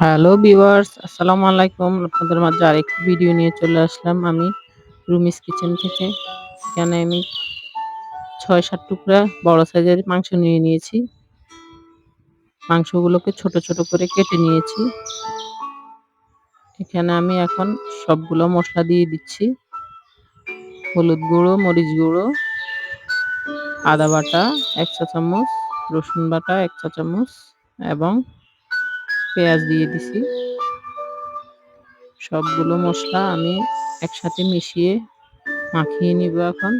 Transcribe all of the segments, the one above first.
Hello viewers আসসালামু আলাইকুম আপনাদের মাঝে আরেকটি ভিডিও নিয়ে চলে আসলাম আমি রুমিস কিচেন থেকে। এখানে আমি ছয় সাত টুকরা বড় সাইজের মাংস নিয়ে নিয়েছি। মাংসগুলোকে ছোট ছোট করে কেটে নিয়েছি। এখানে আমি এখন সবগুলো মশলা দিয়ে দিচ্ছি। হলুদ গুঁড়ো, মরিচ গুঁড়ো, আদা বাটা, এক চা চামচ, রসুন বাটা, এক চা চামচ এবং পেঁয়াজ দিয়ে দিছি। সবগুলো মশলা আমি একসাথে মিশিয়ে মাখিয়ে নিব এখন।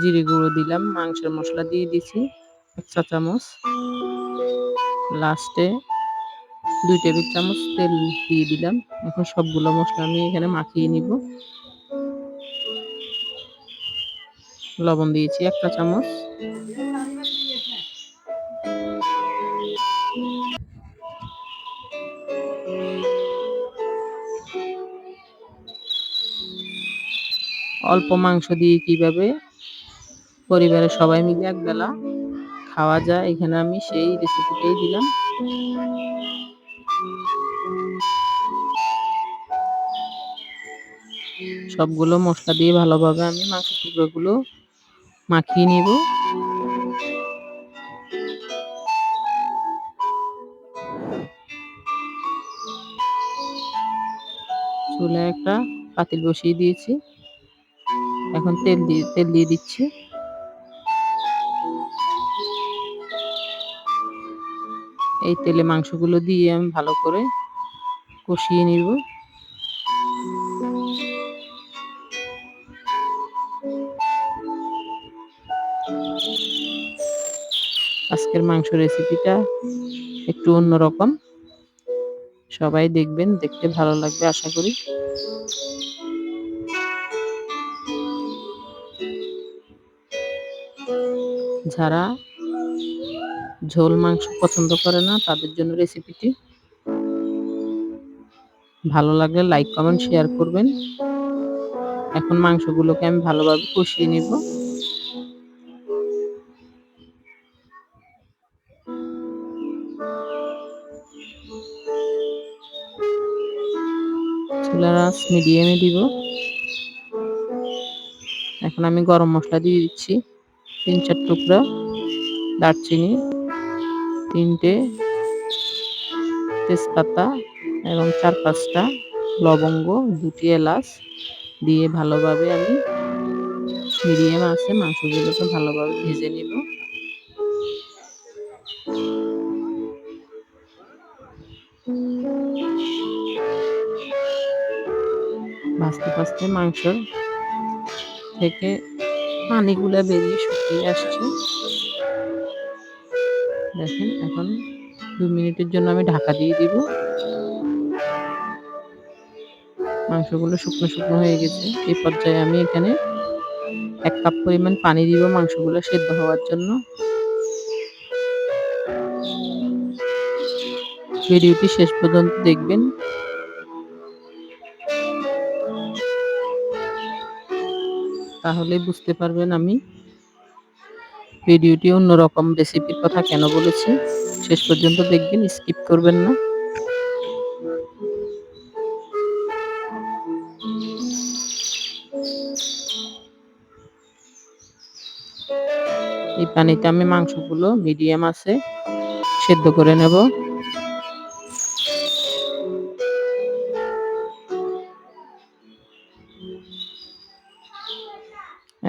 জিরে গুঁড়ো দিলাম, মাংসের মশলা দিয়ে দিছি, এক চা চামচ। লাস্টে দুই টেবিল চামচ তেল দিয়ে দিলাম। এখন সবগুলো মশলা আমি এখানে মাখিয়ে নিব। লবণ দিয়েছি একটা চামচ। অল্প মাংস দিয়ে কীভাবে পরিবারের সবাই মিলে একবেলা খাওয়া যায় এখানে আমি সেই রেসিপিটাই দিলাম। সবগুলো মশলা দিয়ে ভালোভাবে আমি মাংস টুকরোগুলো মাখিয়ে নিব। চুলায় একটা পাতিল বসিয়ে দিয়েছি। এখন তেল দিয়ে তেল দিয়ে দিচ্ছি। এই তেলে মাংসগুলো দিয়ে আমি ভালো করে কষিয়ে নিব। আজকের মাংস রেসিপিটা একটু অন্যরকম। সবাই দেখবেন, দেখতে ভালো লাগবে, আশা করি। যারা ঝোল মাংস পছন্দ করে না, তাদের জন্য রেসিপিটি ভালো লাগলে লাইক কমেন্ট শেয়ার করবেন। এখন মাংসগুলোকে আমি ভালোভাবে কষিয়ে নিব। মিডিয়ামে দিব। এখন আমি গরম মশলা দিয়ে দিচ্ছি। তিন চার টুকরা দারচিনি, তিনটে তেজপাতা এবং চার পাঁচটা লবঙ্গ, দুটি এলাচ দিয়ে ভালোভাবে আমি মিডিয়াম আছে, মাংসগুলোকে ভালোভাবে ভেজে নিব। ভাজতে ভাজতে মাংসর থেকে পানিগুলো বেরিয়ে শুকিয়ে আসছে। দেখেন, এখন দু মিনিটের জন্য আমি ঢাকা দিয়ে দিব। মাংসগুলো শুকনো শুকনো হয়ে গেছে। এই পর্যায়ে আমি এখানে এক কাপ পরিমাণ পানি দিব মাংসগুলো সেদ্ধ হওয়ার জন্য। ভিডিওটি শেষ পর্যন্ত দেখবেন। তাহলে বুঝতে পারবেন আমি ভিডিওটি অন্যরকম রেসিপির কথা কেন বলেছি। শেষ পর্যন্ত দেখবেন স্কিপ করবেন না। এই পানিতে আমি মাংসগুলো মিডিয়াম আছে, সেদ্ধ করে নেব।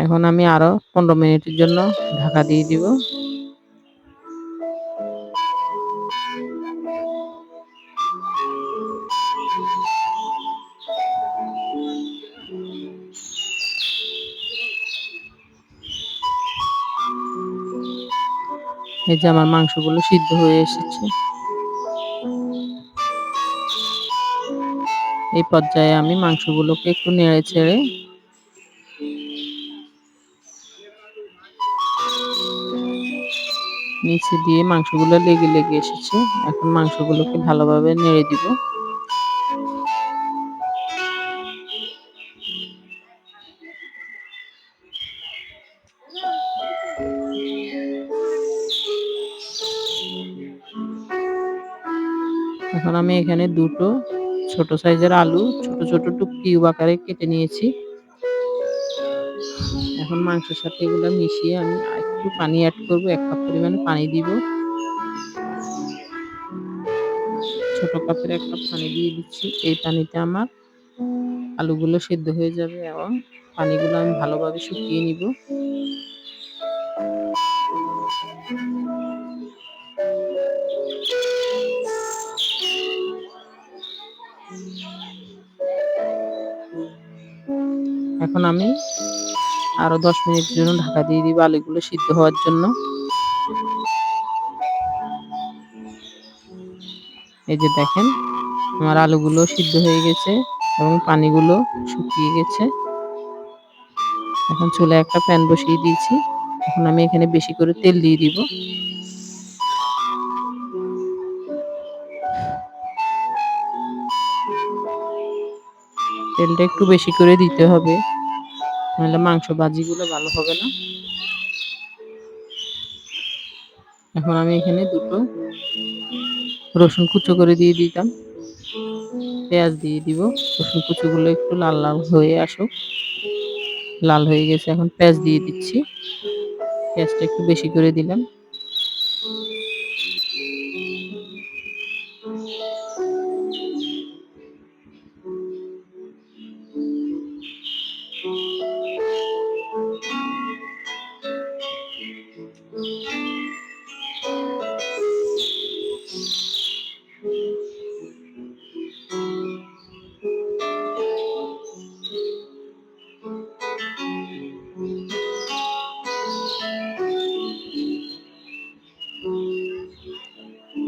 এখন আমি আরও পনেরো মিনিটের জন্য ঢাকা দিয়ে দিব। এই যে আমার মাংসগুলো সিদ্ধ হয়ে এসেছে। এই পর্যায়ে আমি মাংসগুলোকে একটু নেড়ে ছেড়ে নিচে দিয়ে মাংসগুলো লেগে লেগে এসেছে। এখন মাংসগুলোকে ভালোভাবে নেড়ে দিব। এখন আমি এখানে দুটো ছোট সাইজের আলু, ছোট ছোট কিউব আকারে কেটে নিয়েছি। এখন মাংসের সাথে এগুলো মিশিয়ে আমি একটু পানি অ্যাড করব, এক কাপ পরিমাণে পানি দিব। ছোট কাপের এক কাপ পানি দিয়ে দিচ্ছি, এই পানিতে আমার আলুগুলো সেদ্ধ হয়ে যাবে এবং পানিগুলো আমি ভালোভাবে শুকিয়ে নিব। এখন আমি আরও দশ মিনিটের জন্য ঢাকা দিয়ে দিব আলুগুলো সিদ্ধ হওয়ার জন্য। এই যে দেখেন, আমার আলুগুলো সিদ্ধ হয়ে গেছে এবং পানিগুলো শুকিয়ে গেছে। এখন চুলে একটা প্যান বসিয়ে দিয়েছি। এখন আমি এখানে বেশি করে তেল দিয়ে দিব। তেলটা একটু বেশি করে দিতে হবে। নাহলে মাংস ভাজিগুলো ভালো হবে না। এখন আমি এখানে দুটো রসুন কুচো করে দিয়ে দিতাম। পেঁয়াজ দিয়ে দিব। রসুন কুচোগুলো একটু লাল লাল হয়ে আসুক। লাল হয়ে গেছে, এখন পেঁয়াজ দিয়ে দিচ্ছি। পেঁয়াজটা একটু বেশি করে দিলাম।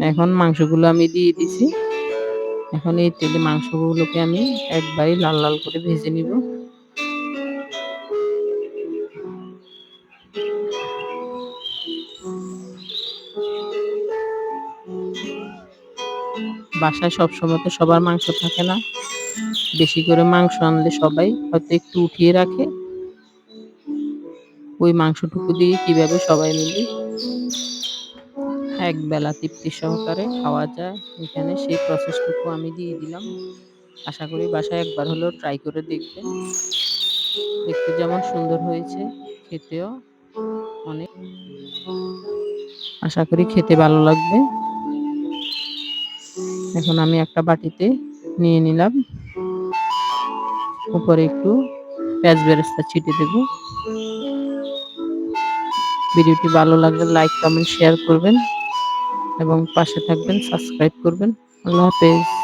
এখন মাংসগুলো আমি দিয়ে দিছি। এখন এই তেলে মাংসগুলোকে আমি একবারই লাল লাল করে ভেজে নিব। বাসায় সবসময় তো সবার মাংস থাকে না। বেশি করে মাংস আনলে সবাই হয়তো একটু উঠিয়ে রাখে। ওই মাংসটুকু দিয়ে কীভাবে সবাই মিলে এক বেলা তৃপ্তি সহকারে খাওয়া যায়। এখানে সেই প্রসেসটুকু আমি দিয়ে দিলাম। আশা করি বাসায় একবার হলেও ট্রাই করে দেখবেন। দেখতে যেমন সুন্দর হয়েছে, খেতেও অনেক। আশা করি খেতে ভালো লাগবে। এখন আমি একটা বাটিতে নিয়ে নিলাম। উপরে একটু পেঁয়াজ বেরেস্তা ছিটে দেব। ভিডিওটি ভালো লাগলে লাইক কমেন্ট শেয়ার করবেন। এবং পাশে থাকবেন সাবস্ক্রাইব করবেন। আল্লাহ হাফেজ।